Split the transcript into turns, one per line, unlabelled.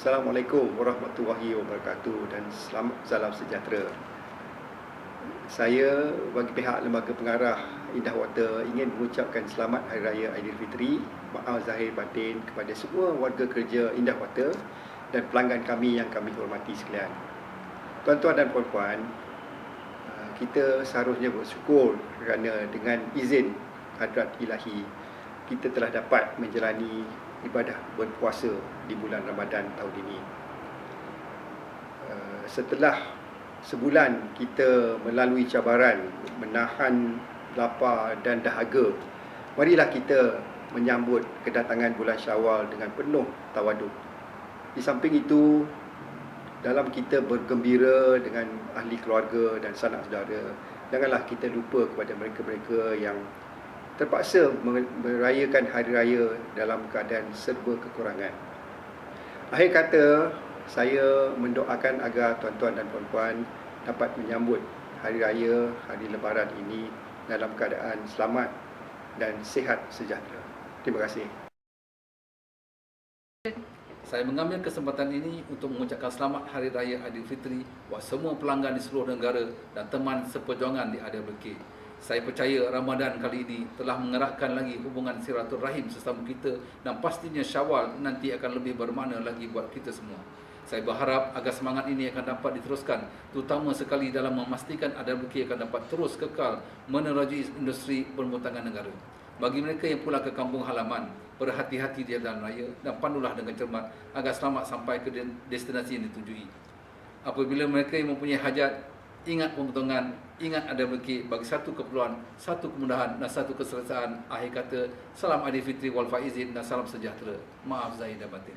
Assalamualaikum warahmatullahi wabarakatuh dan selamat salam sejahtera. Saya bagi pihak Lembaga Pengarah Indah Water ingin mengucapkan selamat Hari Raya Aidilfitri, maaf zahir batin kepada semua warga kerja Indah Water dan pelanggan kami yang kami hormati sekalian. Tuan-tuan dan puan-puan, uh, kita seharusnya bersyukur kerana dengan izin hadrat ilahi kita telah dapat menjalani ibadah berpuasa di bulan Ramadan tahun ini. Uh, setelah sebulan kita melalui cabaran menahan lapar dan dahaga, marilah kita menyambut kedatangan bulan Syawal dengan penuh tawaduk. Di samping itu, dalam kita bergembira dengan ahli keluarga dan sanak saudara, janganlah kita lupa kepada mereka-mereka yang terpaksa merayakan hari raya dalam keadaan serba kekurangan. Akhir kata, saya mendoakan agar tuan-tuan dan puan-puan dapat menyambut hari raya, hari lebaran ini dalam keadaan selamat dan sihat sejahtera. Terima kasih.
Saya mengambil kesempatan ini untuk mengucapkan selamat Hari Raya Aidilfitri buat semua pelanggan di seluruh negara dan teman seperjuangan di ADLK. Saya percaya Ramadan kali ini telah mengeratkan lagi hubungan silaturahim sesama kita dan pastinya Syawal nanti akan lebih bermakna lagi buat kita semua. Saya berharap agar semangat ini akan dapat diteruskan terutama sekali dalam memastikan ADLK akan dapat terus kekal menerajui industri permutangan negara. Bagi mereka yang pulang ke kampung halaman, berhati-hati di jalan raya dan pandulah dengan cermat agar selamat sampai ke destinasi yang ditujui. Apabila mereka yang mempunyai hajat, ingat pemotongan, ingat ada berkit bagi satu keperluan, satu kemudahan dan satu keselesaan. Akhir kata, salam Aidilfitri wal faizin dan salam sejahtera. Maaf zahir dan batin.